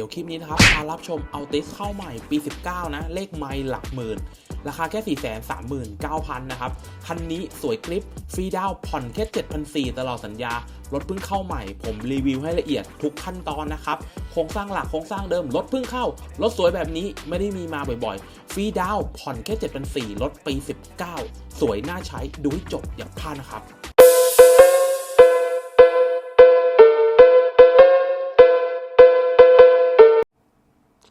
ดี๋ยวคลิปนี้นะครับมารับชมเอาติสเข้าใหม่ปี 19 นะ เลขไมล์หลักหมื่น ราคาแค่ 4 3 9 0 0 0 นะครับ คันนี้สวยคลิป ฟรีดาวผ่อนแค่ 7,400 ตลอดสัญญา รถเพิ่งเข้าใหม่ ผมรีวิวให้ละเอียดทุกขั้นตอนนะครับ โครงสร้างหลักโครงสร้างเดิม รถเพิ่งเข้า รถสวยแบบนี้ไม่ได้มีมาบ่อยๆ ฟรีดาวผ่อนแค่ 7,400 รถปี 19 สวยน่าใช้ดูให้จบอย่าพลาดนะครับ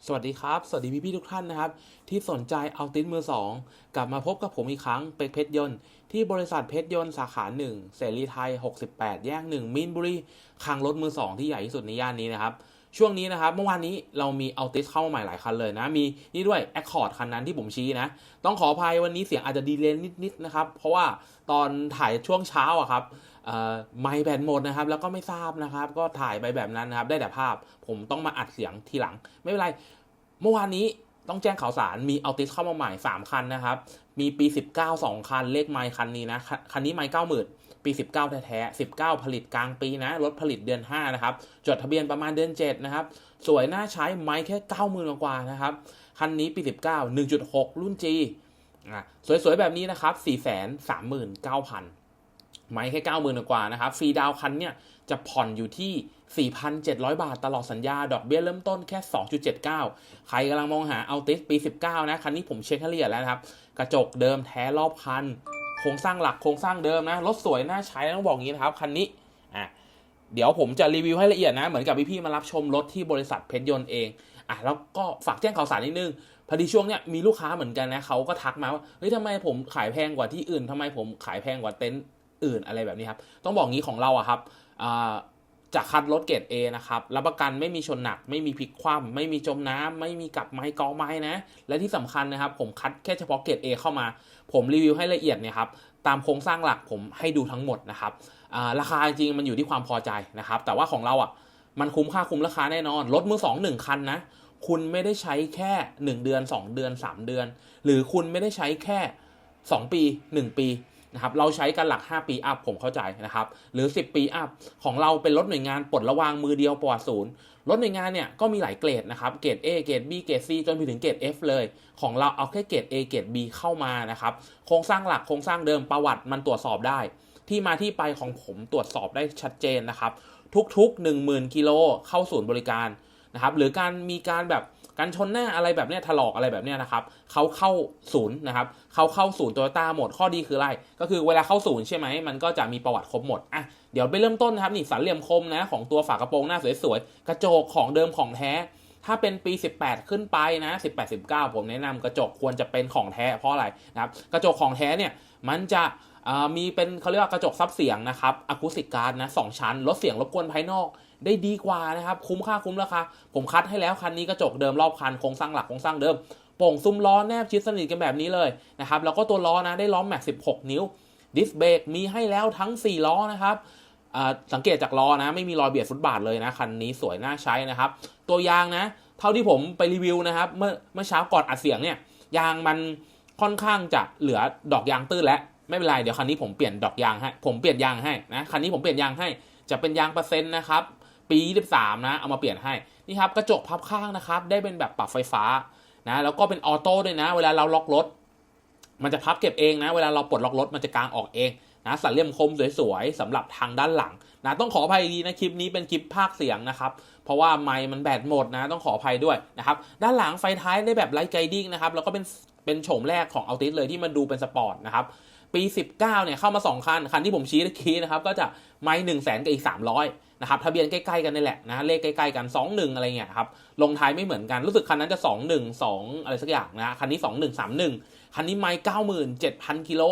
สวัสดีครับ สวัสดีพี่ๆทุกท่านนะครับ ที่สนใจเอาติ้นมือ 2 กลับมาพบกับผมอีกครั้งเป็กเพชรยนต์ ที่บริษัทเพชรยนต์สาขา 1 เสรีไทย 68 แยก 1 มินบุรีคลังรถมือ 2 ที่ใหญ่ที่สุดในย่านนี้นะครับ ช่วงนี้นะครับ เมื่อวานนี้เรามีเอาติสเข้ามาใหม่หลายคันเลยนะ มีนี่ด้วย Accord คันนั้นที่ผมชี้นะ ต้องขออภัยวันนี้เสียงอาจจะดีเลย์นิดๆนะครับ เพราะว่าตอนถ่ายช่วงเช้าอะครับไม่แบตหมดนะครับ แล้วก็ไม่ทราบนะครับ ก็ถ่ายไปแบบนั้นนะครับ ได้แต่ภาพ ผมต้องมาอัดเสียงทีหลัง ไม่เป็นไร เมื่อวานนี้ ต้องแจ้งข่าวสารมีเอาติสเข้ามาใหม่ 3 คันนะครับ มีปี 19 2 คัน เลขไมล์คันนี้นะ คันนี้ไมล์90,000ปี 19 แท้ๆ19 ผลิตกลางปีนะรถผลิตเดือน 5 นะครับ จดทะเบียนประมาณเดือน 7 นะครับ สวยน่าใช้ไมล์แค่90,000กว่านะครับ คันนี้ปี 19 1.6 รุ่น G อะสวยๆ แบบนี้นะครับ 439,000 ไม้แค่90,000กว่านะครับ ฟรีดาวคันเนี่ยจะผ่อนอยู่ที่ 4,700 บาทตลอดสัญญา ดอกเบี้ยเริ่มต้นแค่ 2.79 ใครกำลังมองหาเอาติสปี 19 นะ คันนี้ผมเช็คให้ละเอียดแล้วนะครับ กระจกเดิมแท้รอบคัน โครงสร้างหลักโครงสร้างเดิมนะ รถสวยน่าใช้ต้องบอกงี้นะครับ คันนี้ อะ เดี๋ยวผมจะรีวิวให้ละเอียดนะ เหมือนกับพี่ๆมารับชมรถที่บริษัทเพชรยนต์เอง อะ แล้วก็ฝากแจ้งข่าวสารนิดนึงพอดีช่วงเนี้ยมีลูกค้าเหมือนกันนะเขาก็ทักมาว่า เฮ้ยทำไมผมขายแพงกว่าที่อื่นทำไมผมขายแพงกว่าเต็นท์ อื่นอะไรแบบนี้ครับ ต้องบอกงี้ของเราอะครับจะคัดรถเกรด A นะครับ รับประกันไม่มีชนหนัก ไม่มีพลิกคว่ำไม่มีจมน้ำไม่มีกับไม้กอไม้นะ และที่สำคัญนะครับ ผมคัดแค่เฉพาะเกรด A เข้ามา ผมรีวิวให้ละเอียดเนี่ยครับ ตามโครงสร้างหลักผมให้ดูทั้งหมดนะครับ ราคาจริงมันอยู่ที่ความพอใจนะครับ แต่ว่าของเราอะมันคุ้มค่าคุ้มราคาแน่นอน รถมือสองหนึ่งคันนะ คุณไม่ได้ใช้แค่ 1 เดือน 2 เดือน 3 เดือน หรือคุณไม่ได้ใช้แค่ 2 ปี 1 ปี นะครับเราใช้กันหลัก 5 ปีอัพผมเข้าใจนะครับหรือ 10 ปีอัพของเราเป็นรถหน่วยงานปลดระวางมือเดียวปลอดศูนย์รถหน่วยงานเนี่ยก็มีหลายเกรดนะครับเกรด A เกรด B เกรด C จนไปถึงเกรด F เลย ของเราเอาแค่เกรด A เกรด B เข้ามานะครับโครงสร้างหลักโครงสร้างเดิมประวัติมันตรวจสอบได้ ที่มาที่ไปของผมตรวจสอบได้ชัดเจนนะครับทุกๆ 10,000 กิโลเข้าศูนย์บริการนะครับหรือการมีการแบบ การชนหน้าอะไรแบบเนี้ยถลอกอะไรแบบเนี้ยนะครับเขาเข้าศูนย์นะครับเขาเข้าศูนย์โตโยต้าหมดข้อดีคืออะไรก็คือเวลาเข้าศูนย์ใช่ไหมมันก็จะมีประวัติครบหมดอะเดี๋ยวไปเริ่มต้นนะครับนี่สันเหลี่ยมคมนะของตัวฝากระโปรงหน้าสวยๆกระจกของเดิมของแท้ถ้าเป็นปี 18 ขึ้นไปนะ 18 19 ผมแนะนำกระจกควรจะเป็นของแท้เพราะอะไรนะครับ กระจกของแท้เนี่ย มันจะมีเป็นเขาเรียกว่ากระจกซับเสียงนะครับอะคูสติกการ์ดนะสองชั้น ลดเสียงรบกวนภายนอก ได้ดีกว่านะครับคุ้มค่าคุ้มราคาผมคัดให้แล้วคันนี้กระจกเดิมรอบคันโครงสร้างหลักโครงสร้างเดิมโป่งซุ้มล้อแนบชิดสนิทกันแบบนี้เลยนะครับแล้วก็ตัวล้อนะได้ล้อแม็ก16 นิ้วดิสเบรกมีให้แล้วทั้ง 4 ล้อนะครับสังเกตจากล้อนะไม่มีรอยเบียดฟุตบาทเลยนะคันนี้สวยน่าใช้นะครับ ตัวยางนะ เท่าที่ผมไปรีวิวนะครับเมื่อเมื่อเช้าก่อนอัดเสียงเนี่ยยางมันค่อนข้างจะเหลือดอกยางตื้นแล้วไม่เป็นไรเดี๋ยวคันนี้ผมเปลี่ยนดอกยางให้ผมเปลี่ยนยางให้นะคันนี้ผมเปลี่ยนยางให้จะเป็นยางเปอร์เซ็นต์นะครับ ปี23นะ เอามาเปลี่ยนให้ นี่ครับกระจกพับข้างนะครับ ได้เป็นแบบปรับไฟฟ้านะ แล้วก็เป็นออโต้ด้วยนะ เวลาเราล็อกรถ มันจะพับเก็บเองนะ เวลาเราปลดล็อกรถมันจะกางออกเองนะสันเหลี่ยมคมสวยๆสำหรับทางด้านหลังนะต้องขออภัยดีนะคลิปนี้เป็นคลิปภาคเสียงนะครับ เพราะว่าไมค์มันแบตหมดนะต้องขออภัยด้วยนะครับด้านหลังไฟท้ายได้แบบไลท์ไกดิ้งนะครับแล้วก็เป็นเป็นโฉมแรกของอัลติสเลยที่มันดูเป็นสปอร์ตนะครับปี 19เนี่ยเข้ามา 2 คัน คันที่ผมชี้ตะกี้นะครับก็จะไมล์1 0 0 0 0แสนกับอีก 300 นะครับทะเบียนใกล้ๆกันนี่แหละนะเลขใกล้ๆกัน 21 อะไรเงี้ยครับลงท้ายไม่เหมือนกันรู้สึกคันนั้นจะ 21 2 อะไรสักอย่างนะคันนี้ 2131 คันนี้ไมล์97,000กิโล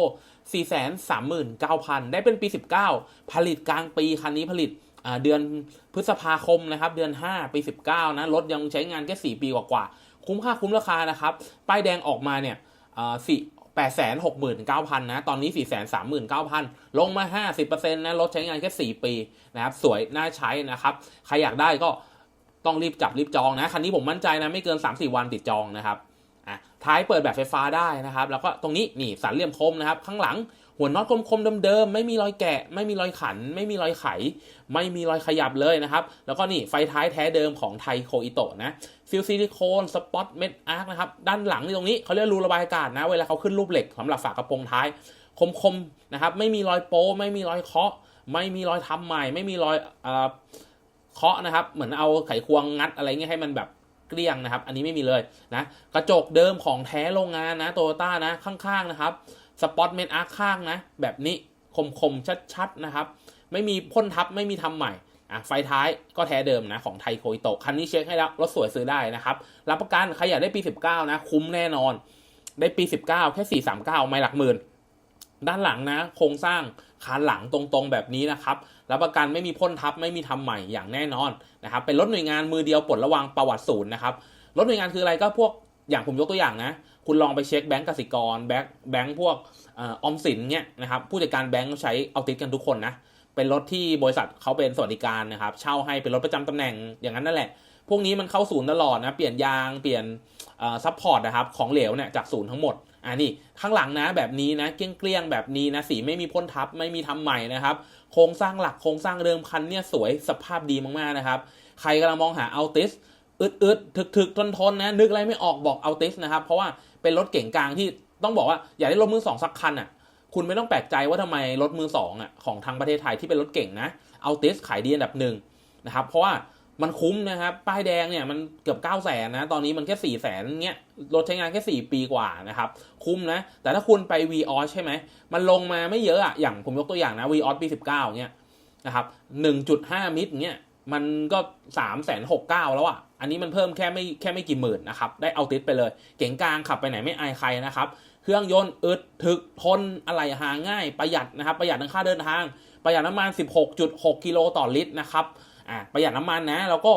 439,000 ได้เป็นปี 19 ผลิตกลางปีคันนี้ผลิตเดือนพฤษภาคมนะครับเดือน 5 ปี 19 นะรถยังใช้งานแค่ 4 ปีกว่าๆคุ้มค่าคุ้มราคานะครับ ป้ายแดงออกมาเนี่ยสี่ 8 6 9 0 0 0 นะ ตอนนี้ 4 3 9 0 0 0 ลงมา 50%นะรถใช้งานแค่ 4 ปีนะครับ สวย น่าใช้นะครับ ใครอยากได้ก็ต้องรีบจับรีบจองนะ คันนี้ผมมั่นใจนะ ไม่เกิน 3-4 วันติดจองนะครับอะท้ายเปิดแบบไฟฟ้าได้นะครับ แล้วก็ตรงนี้นี่สันเหลี่ยมคมนะครับ ข้างหลัง หัวน็อตคมๆเดิมๆไม่มีรอยแกะ ไม่มีรอยขัน ไม่มีรอยไข ไม่มีรอยขยับเลยนะครับ แล้วก็นี่ไฟท้ายแท้เดิมของไทโคอิโตะนะฟิลซิลิโคนสปอตเม็ดอาร์คนะครับด้านหลังนี่ตรงนี้เขาเรียกรูระบายอากาศนะ เวลาเขาขึ้นรูปเหล็กสำหรับฝากระโปรงท้ายคมๆนะครับไม่มีรอยโป้ไม่มีรอยเคาะ ไม่มีรอยทำใหม่ ไม่มีรอยเอ่อเคาะนะครับเหมือนเอาไขควงงัดอะไรเงี้ยให้มันแบบเกลี้ยงนะครับ อันนี้ไม่มีเลยนะ กระจกเดิมของแท้โรงงานนะโตโยต้านะข้างๆนะครับ สปอตเมนอาร์ข้างนะ แบบนี้คมๆ ชัดๆ นะครับ ไม่มีพ่นทับไม่มีทำใหม่อะไฟท้ายก็แท้เดิมนะ ของไทโคอิโตะคันนี้เช็คให้แล้ว รถสวยซื้อได้นะครับ รับประกันใครอยากได้ปี 19 นะ คุ้มแน่นอน ได้ปี 19 แค่ 439 ไม่หลักหมื่น ด้านหลังนะ โครงสร้างคานหลังตรงๆแบบนี้นะครับ รับประกันไม่มีพ่นทับไม่มีทำใหม่อย่างแน่นอนนะครับ เป็นรถหน่วยงานมือเดียวปลดระวังประวัติศูนย์นะครับ รถหน่วยงานคืออะไรก็พวก อย่างผมยกตัวอย่างนะ คุณลองไปเช็คแบงก์กสิกร แบงก์แบงก์พวกออมสินเนี่ยนะครับผู้จัดการแบงก์ใช้เอาติดกันทุกคนนะเป็นรถที่บริษัทเขาเป็นสวัสดิการนะครับ เช่าให้เป็นรถประจำตำแหน่งอย่างนั้นนั่นแหละ พวกนี้มันเข้าศูนย์ตลอดนะ เปลี่ยนยางเปลี่ยนซัพพอร์ตนะครับของเหลวเนี่ยจากศูนย์ทั้งหมดอ่านี่ข้างหลังนะแบบนี้นะเกลี้ยงๆแบบนี้นะสีไม่มีพ่นทับไม่มีทำใหม่นะครับ โครงสร้างหลักโครงสร้างเดิมคันเนี่ยสวยสภาพดีมากๆนะครับ ใครกำลังมองหาอัลติส อึดอึดถึกถึกทนทนนะนึกอะไรไม่ออกบอกเอัลติสนะครับ เพราะว่าเป็นรถเก่งกลางที่ต้องบอกว่าอยากได้รถมือสองสักคันอะคุณไม่ต้องแปลกใจว่าทำไมรถมือสองอะของทางประเทศไทยที่เป็นรถเก่งนะเอัลติสขายดีอันดับหนึ่งนะครับเพราะว่ามันคุ้มนะครับ ป้ายแดงเนี่ยมันเกือบ9 0 0แสนนะ ตอนนี้มันแค่4ี่แสนเงี้ย รถใช้งานแค่ 4 ปีกว่านะครับ คุ้มนะ แต่ถ้าคุณไป v ีออใช่ไหม มันลงมาไม่เยอะอะอย่างผมยกตัวอย่างนะ v ีออปี19เงี้ยนะครับ1.5มิตรเงี้ย มันก็3ามแสนหกเก้าแล้วอะ อันนี้มันเพิ่มแค่ไม่แค่ไม่กี่หมื่นนะครับ ได้เอาติดไปเลย เก๋งกลางขับไปไหนไม่อายใครนะครับ เครื่องยนต์อึดถึกทนอะไรหาง่ายประหยัดนะครับ ประหยัดทั้งค่าเดินทาง ประหยัดน้ำมัน 16.6 กิโลต่อลิตรนะครับอ่าประหยัดน้ำมันนะ แล้วก็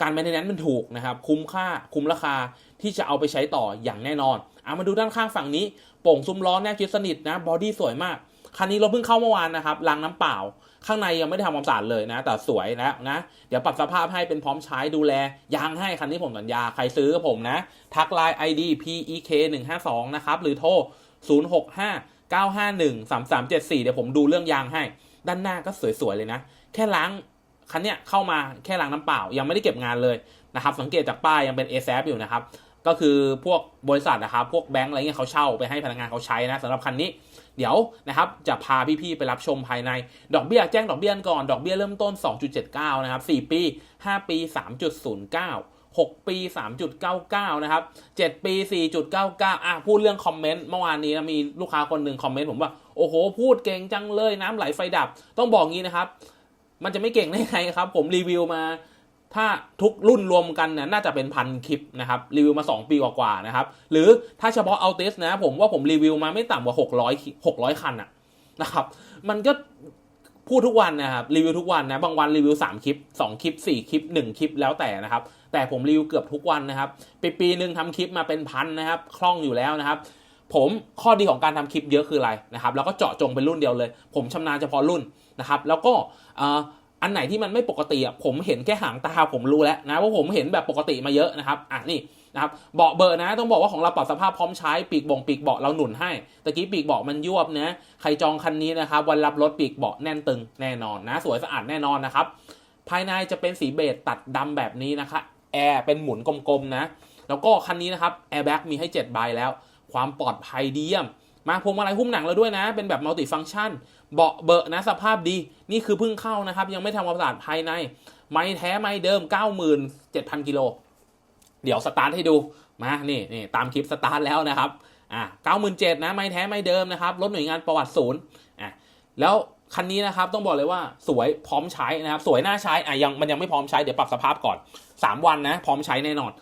การแมนเทนแนนซ์มันถูกนะครับ คุ้มค่าคุ้มราคาที่จะเอาไปใช้ต่ออย่างแน่นอนเอามาดูด้านข้างฝั่งนี้โป่งซุ้มล้อแนบชิดสนิทนะบอดี้สวยมาก คันนี้เราเพิ่งเข้าเมื่อวานนะครับล้างน้ำเปล่า ข้างในยังไม่ได้ทำความสะอาดเลยนะ แต่สวยแล้วนะ เดี๋ยวปรับสภาพให้เป็นพร้อมใช้ดูแล ยางให้คันนี้ผมสัญญา ใครซื้อกับผมนะ ทักไลน์ ID PEK 1 5 2นะครับหรือโทร 065 951 3374 เดี๋ยวผมดูเรื่องยางให้ ด้านหน้าก็สวยๆเลยนะ แค่ล้างคันเนี้ยเข้ามาแค่ล้างน้ำเปล่า ยังไม่ได้เก็บงานเลยนะครับ สังเกตจากป้ายยังเป็น a อ a p อยู่นะครับ ก็คือพวกบริษัทนะครับพวกแบงก์อะไรเงี้ยเขาเช่าไปให้พนักงานเขาใช้นะสำหรับคันนี้ เดี๋ยวนะครับจะพาพี่ๆไปรับชมภายใน ดอกเบี้ยแจ้งดอกเบี้ยก่อน ดอกเบี้ยเริ่มต้น 2.79 นะครับ 4 ปี 5 ปี 3.09 6 ปี 3.99 นะครับ 7 ปี 4.99 อะ พูดเรื่องคอมเมนต์ เมื่อวานนี้มีลูกค้าคนหนึ่งคอมเมนต์ผมว่า โอ้โห พูดเก่งจังเลยน้ำไหลไฟดับ ต้องบอกงี้นะครับ มันจะไม่เก่งได้ไงครับ ผมรีวิวมา ถ้าทุกรุ่นรวมกันเนี่ยน่าจะเป็นพันคลิปนะครับรีวิวมา 2 ปีกว่าๆนะครับหรือถ้าเฉพาะเอาเทสนะผมว่าผมรีวิวมาไม่ต่ำกว่า 600 600 คันอะนะครับมันก็พูดทุกวันนะครับรีวิวทุกวันนะบางวันรีวิว 3 คลิป 2 คลิป 4 คลิป 1 คลิปแล้วแต่นะครับแต่ผมรีวิวเกือบทุกวันนะครับปีปีหนึ่งทำคลิปมาเป็นพันนะครับคล่องอยู่แล้วนะครับผมข้อดีของการทำคลิปเยอะคืออะไรนะครับแล้วก็เจาะจงเป็นรุ่นเดียวเลย ผมชำนาญเฉพาะรุ่นนะครับแล้วก็ อันไหนที่มันไม่ปกติอะผมเห็นแค่หางตาผมรู้แล้วนะว่าผมเห็นแบบปกติมาเยอะนะครับอะนี่นะครับเบาะเบอร์นะต้องบอกว่าของเราปรับสภาพพร้อมใช้ปีกบ่งปีกเบาะเราหนุนให้ตะกี้ปีกเบาะมันยวบนะใครจองคันนี้นะครับวันรับรถปีกเบาะแน่นตึงแน่นอนนะ สวยสะอาดแน่นอนนะครับภายในจะเป็นสีเบจตัดดำแบบนี้นะคะแอร์เป็นหมุนกลมๆนะแล้วก็คันนี้นะครับแอร์แบ็กมีให้7ใบแล้ว ความปลอดภัยดีเยี่ยมมาพวงมาลัยหุ้มหนังแล้วด้วยนะ เป็นแบบมัลติฟังก์ชัน เบาะเบอะนะสภาพดีนี่คือเพิ่งเข้านะครับ ยังไม่ทำความสะอาดภายใน ไม้แท้ไม้เดิม 97,000กิโลเดี๋ยวสตาร์ทให้ดูมานี่นี่ตามคลิปสตาร์ทแล้วนะครับอ่า97,000นะไม้แท้ไม้เดิมนะครับรถหน่วยงานประวัติศูนย์อะแล้วคันนี้นะครับต้องบอกเลยว่าสวยพร้อมใช้นะครับ สวยน่าใช้อะยังมันยังไม่พร้อมใช้เดี๋ยวปรับสภาพก่อน 3 วันนะ พร้อมใช้แน่นอน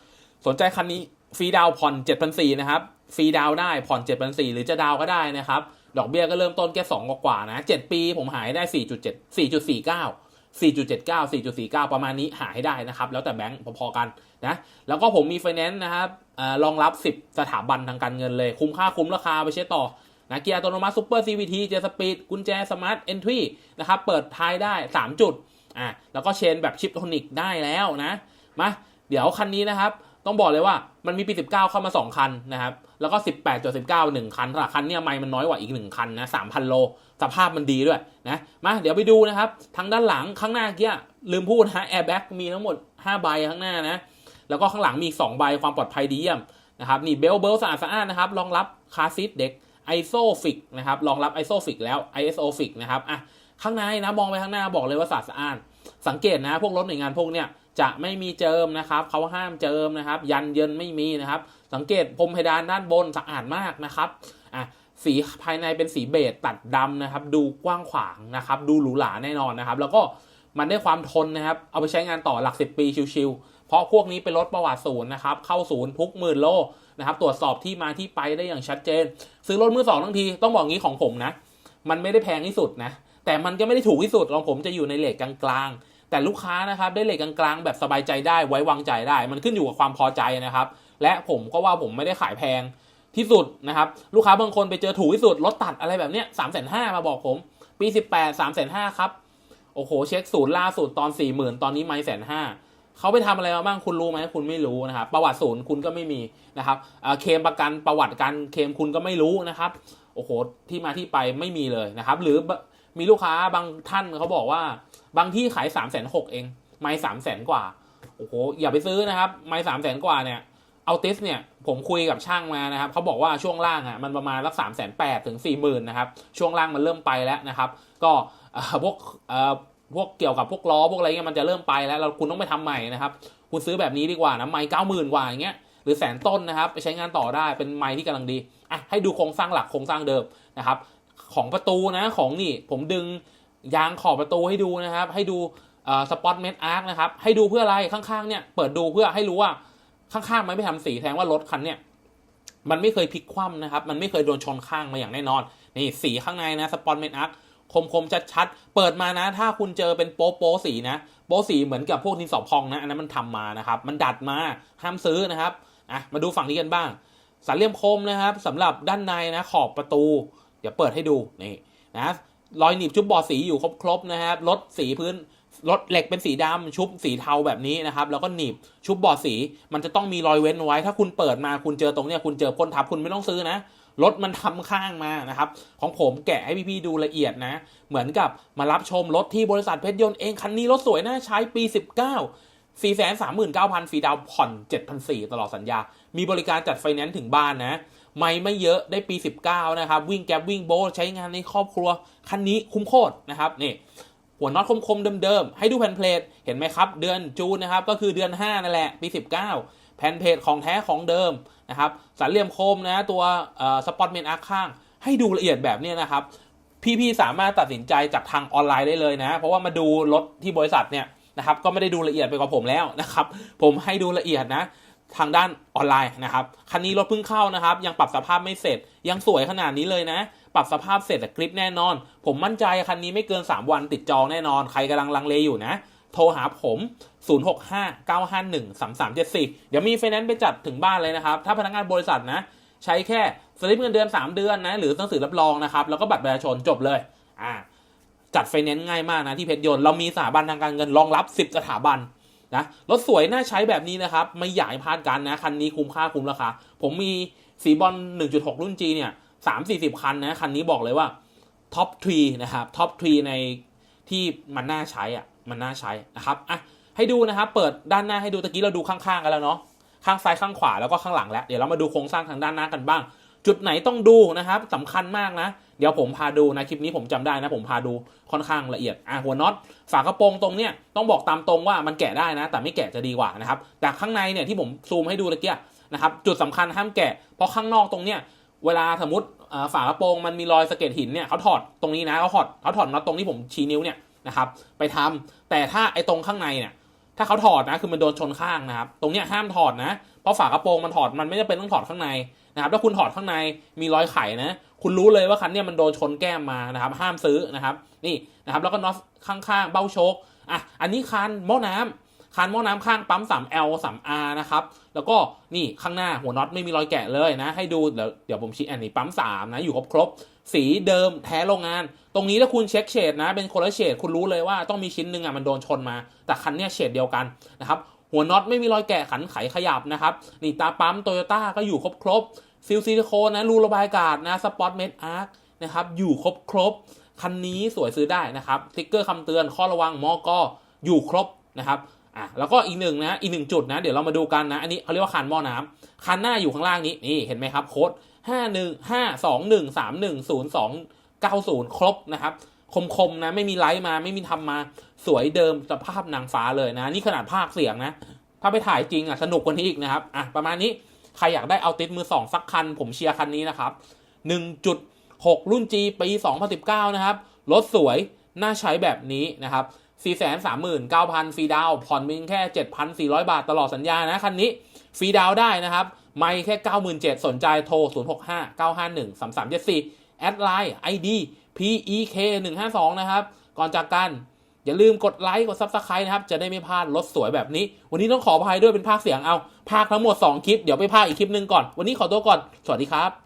สนใจคันนี้ฟรีดาวผ่อน7,400นะครับฟรีดาวได้ผ่อน7,400หรือจะดาวก็ได้นะครับ ดอกเบี้ยก็เริ่มต้นแค่2กว่าๆนะ 7 ปีผมหายได้ 4.7 4.49 4.79 4.49 ประมาณนี้หาให้ได้นะครับ แล้วแต่แบงค์พอๆกันนะ แล้วก็ผมมีไฟแนนซ์นะครับรองรับ 10 สถาบันทางการเงินเลย คุ้มค่าคุ้มราคาไปใช้ต่อนะเกียร์อัตโนมัติซูเปอร์ CVT เจสปีดกุญแจสมาร์ทเอนทรีนะครับ เปิดท้ายได้ 3 จุดอะแล้วก็เชนแบบชิปโทนิกได้แล้วนะ มา เดี๋ยวคันนี้นะครับ ต้องบอกเลยว่ามันมีปี 19 เข้ามา 2 คันนะครับ แล้วก็ 18จ19 1 คันแต่คันเนี่ยไม่มันน้อยกว่าอีก 1 คันนะ3,000 โล สภาพมันดีด้วยนะมาเดี๋ยวไปดูนะครับ ทางด้านหลังข้างหน้าเกี้ยลืมพูดฮะแอร์แบ็กมีทั้งหมด 5 ใบข้างหน้านะ แล้วก็ข้างหลังมีอีก2ใบความปลอดภัยดีเยี่ยมนะครับนี่เบลเบลสะอาดสะอาดนะครับรองรับคาซีทเด็กไอโซฟิกนะครับรองรับไอโซฟิกแล้ว ISO ฟิกนะครับอะข้างในนะมองไปข้างหน้าบอกเลยว่าสะอาดสะอาดสังเกตนะพวกรถหน่วยงานพวกเนี้ย จะไม่มีเจิมนะครับเขาห้ามเจิมนะครับ ยันเยินไม่มีนะครับ สังเกตพรมเพดานด้านบนสะอาดมากนะครับอะสีภายในเป็นสีเบจตัดดำนะครับ ดูกว้างขวางนะครับ ดูหรูหราแน่นอนนะครับ แล้วก็มันได้ความทนนะครับ เอาไปใช้งานต่อหลัก 10 ปีชิวๆเพราะพวกนี้เป็นรถประวัติศูนย์นะครับ เข้าศูนย์ทุกหมื่นโลนะครับ ตรวจสอบที่มาที่ไปได้อย่างชัดเจน ซื้อรถมือสองทั้งทีต้องบอกงี้ของผมนะ มันไม่ได้แพงที่สุดนะ แต่มันก็ไม่ได้ถูกที่สุดของผมจะอยู่ในเลทกลางๆ แต่ลูกค้านะครับได้เลทกลางๆ แบบสบายใจได้ไว้วางใจได้ มันขึ้นอยู่กับความพอใจนะครับ และผมก็ว่าผมไม่ได้ขายแพงที่สุดนะครับลูกค้าบางคนไปเจอถูกที่สุดรถตัดอะไรแบบเนี้ยสามแสนห้ามาบอกผม ปี18 3 5 0 0 0ครับโอ้โหเช็คศูนย์ล่าสุดตอน4 0,000ตอนนี้ไม่แสนห้าเขาไปทำอะไรมาบ้างคุณรู้ไหมคุณไม่รู้นะครับประวัติศูนย์คุณก็ไม่มีนะครับอ่าเคมประกันประวัติการเคมคุณก็ไม่รู้นะครับโอ้โหที่มาที่ไปไม่มีเลยนะครับ หรือมีลูกค้าบางท่านเขาบอกว่า บางที่ขาย3ามแสนหกเอง ไม่สามแสนกว่า โอ้โห อย่าไปซื้อนะครับ ไม่สามแสนกว่าเนี่ย เอาติสเนี่ย ผมคุยกับช่างมานะครับ เขาบอกว่าช่วงล่างอะมันประมาณรักสามแสนแปดถึงสี่หมื่นนะครับ ช่วงล่างมันเริ่มไปแล้วนะครับ ก็พวกเอ่อพวกเกี่ยวกับพวกล้อพวกอะไรเงี้ยมันจะเริ่มไปแล้วเราคุณต้องไปทำใหม่นะครับ คุณซื้อแบบนี้ดีกว่านะไม้เก้าหมื่นกว่าอย่างเงี้ยหรือแสนต้นนะครับ ไปใช้งานต่อได้เป็นไม้ที่กำลังดีอะให้ดูโครงสร้างหลักโครงสร้างเดิมนะครับ ของประตูนะของนี่ผมดึง ยางขอบประตูให้ดูนะครับ ให้ดูสปอตเมทอาร์คนะครับ ให้ดูเพื่ออะไรข้างๆเนี่ยเปิดดูเพื่อให้รู้ว่าข้างๆมันไม่ทำสีแทงว่ารถคันเนี่ยมันไม่เคยพลิกคว่ำนะครับ มันไม่เคยโดนชนข้างมาอย่างแน่นอน นี่สีข้างในนะสปอตเมทอาร์คคมๆ ชัดๆ เปิดมานะ ถ้าคุณเจอเป็นโป๊ะโป๊ะสีนะ โป๊ะสีเหมือนกับพวกดินสอพองนะ อันนั้นมันทำมานะครับ มันดัดมา ห้ามซื้อนะครับ อะ มาดูฝั่งนี้กันบ้างสันเหลี่ยมคมนะครับสำหรับด้านในนะ ขอบประตู เดี๋ยวเปิดให้ดู นี่นะ รอยหนีบชุบบอดสีอยู่ครบๆนะครับรถสีพื้นรถเหล็กเป็นสีดำชุบสีเทาแบบนี้นะครับ แล้วก็หนีบชุบบอดสี มันจะต้องมีรอยเว้นไว้ ถ้าคุณเปิดมาคุณเจอตรงเนี้ยคุณเจอพ่นทับคุณไม่ต้องซื้อนะรถมันทำข้างมานะครับ ของผมแกะให้พี่ๆดูละเอียดนะ เหมือนกับมารับชมรถที่บริษัทเพชรยนต์เองคันนี้รถสวยน่าใช้ปี 19 4 3 9 0 0 0ฟรีดาวผ่อน 7,400ตลอดสัญญา มีบริการจัดไฟแนนซ์ถึงบ้านนะ ไม่ไม่เยอะได้ปี 19 นะครับ วิ่งแก๊บวิ่งโบใช้งานในครอบครัว คันนี้คุ้มโคตรนะครับนี่หัวน็อตคมๆเดิมๆ ให้ดูแผ่นเพลทเห็นไหมครับ เดือนจูนนะครับ ก็คือเดือน 5 นั่นแหละ ปี 19 แผ่นเพลทของแท้ของเดิมนะครับสันเหลี่ยมคมนะตัวสปอตเมนอาร์ข้าง ให้ดูละเอียดแบบนี้นะครับ พี่ๆ สามารถตัดสินใจจากทางออนไลน์ได้เลยนะ เพราะว่ามาดูรถที่บริษัทเนี่ยนะครับก็ไม่ได้ดูละเอียดไปกว่าผมแล้วนะครับ ผมให้ดูละเอียดนะ ทางด้านออนไลน์นะครับ คันนี้รถเพิ่งเข้านะครับ ยังปรับสภาพไม่เสร็จ ยังสวยขนาดนี้เลยนะ ปรับสภาพเสร็จแต่คลิปแน่นอน ผมมั่นใจคันนี้ไม่เกิน 3 วันติดจองแน่นอน ใครกำลังลังเลอยู่นะ โทรหาผม 0659513374 เดี๋ยวมีไฟแนนซ์ไปจัดถึงบ้านเลยนะครับ ถ้าพนักงานบริษัทนะ ใช้แค่สลิปเงินเดือน 3 เดือนนะ หรือหนังสือรับรองนะครับ แล้วก็บัตรประชาชนจบเลย อ่า จัดไฟแนนซ์ง่ายมากนะที่เพชรยนต์ เรามีสถาบันทางการเงินรองรับ 10 สถาบัน นะรถสวยน่าใช้แบบนี้นะครับ ไม่อยากให้พลาดกันนะ คันนี้คุ้มค่าคุ้มราคาผมมีสีบอล1.6 รุ่น G เนี่ย3 40คันนะ คันนี้บอกเลยว่าท็อปทรีนะครับท็อปทรีในที่มันน่าใช้อะมันน่าใช้นะครับอะให้ดูนะครับเปิดด้านหน้าให้ดูตะกี้เราดูข้างๆกันแล้วเนาะข้างซ้ายข้างขวาแล้วก็ข้างหลังแล้วเดี๋ยวเรามาดูโครงสร้างทางด้านหน้ากันบ้าง จุดไหนต้องดูนะครับสำคัญมากนะ เดี๋ยวผมพาดูนะคลิปนี้ผมจำได้นะผมพาดูค่อนข้างละเอียดอะหัวน็อตฝากระโปรงตรงเนี้ยต้องบอกตามตรงว่ามันแกะได้นะ แต่ไม่แกะจะดีกว่านะครับแต่ข้างในเนี่ยที่ผมซูมให้ดูตะเกียนะครับจุดสำคัญห้ามแกะเพราะข้างนอกตรงเนี้ยเวลาสมมติฝากระโปรงมันมีรอยสะเก็ดหินเนี่ยเขาถอดตรงนี้นะเขาถอดเขาถอดน็อตตรงที่ผมชี้นิ้วเนี่ยนะครับไปทำแต่ถ้าไอ้ตรงข้างในเนี่ยถ้าเขาถอดนะคือมันโดนชนข้างนะครับตรงเนี้ยห้ามถอดนะเพราะฝากระโปรงมันถอดมันไม่จำเป็นต้องถอดข้างใน นะครับถ้าคุณถอดข้างในมีรอยไขนะ คุณรู้เลยว่าคันเนี้ยมันโดนชนแก้มมานะครับ ห้ามซื้อนะครับ นี่นะครับแล้วก็น็อตข้างๆ เบ้าโชคอะอันนี้คันหม้อน้ำคันหม้อน้ำข้างปั๊ม 3L 3R นะครับ แล้วก็นี่ข้างหน้าหัวน็อตไม่มีรอยแกะเลยนะ ให้ดูเดี๋ยวเดี๋ยวผมชี้อันนี้ปั๊ม 3 นะ อยู่ครบครบ สีเดิมแท้โรงงาน ตรงนี้ถ้าคุณเช็คเฉดนะ เป็นคนละเฉดคุณรู้เลยว่าต้องมีชิ้นหนึ่งอะมันโดนชนมา แต่คันเนี้ยเฉดเดียวกันนะครับ หัหัวน็อตไม่มีรอยแกะขันไขขยับนะครับ นี่ตาปั๊มโตโยต้าก็อยู่ครบครบ ซิลซิลิโคนนะรูระบายอากาศนะสปอตเมดอาร์คนะครับอยู่ครบครบคันนี้สวยซื้อได้นะครับสติ๊กเกอร์คำเตือนข้อระวังมอกอยู่ครบนะครับอะแล้วก็อีกหนึ่งนะอีกหนึ่งจุดนะเดี๋ยวเรามาดูกันนะ อันนี้เขาเรียกว่าคันหม้อน้ำคันหน้าอยู่ข้างล่างนี้นี่เห็นไหมครับโค้ดห้าหนึ่งห้าสองหนึ่งสามหนึ่งศูนย์สองเก้าศูนย์ครบนะครับคมๆนะไม่มีไลท์มาไม่มีทำมาสวยเดิมสภาพนางฟ้าเลยนะ นี่ขนาดภาคเสียงนะ ถ้าไปถ่ายจริงอะสนุกกว่านี้อีกนะครับอะประมาณนี้ ใครอยากได้เอาติดมือสองสักคัน ผมเชียร์คันนี้นะครับ 1.6 รุ่น G ปี 2019 นะครับ รถสวย น่าใช้แบบนี้นะครับ 439,000 ฟรีดาวผ่อนเพียงแค่ 7,400 บาทตลอดสัญญานะคันนี้ ฟรีดาวได้นะครับ ไม่แค่ 97,000 สนใจโทร 065 951 3374 แอดไลน์ ID PEK 152นะครับ ก่อนจากกัน อย่าลืมกดไลค์กด Subscribe นะครับ จะได้ไม่พลาดรถสวยแบบนี้ วันนี้ต้องขออภัยด้วยเป็นภาคเสียงเอา ภาคทั้งหมด 2 คลิป เดี๋ยวไปภาคอีกคลิปหนึ่งก่อน วันนี้ขอตัวก่อน สวัสดีครับ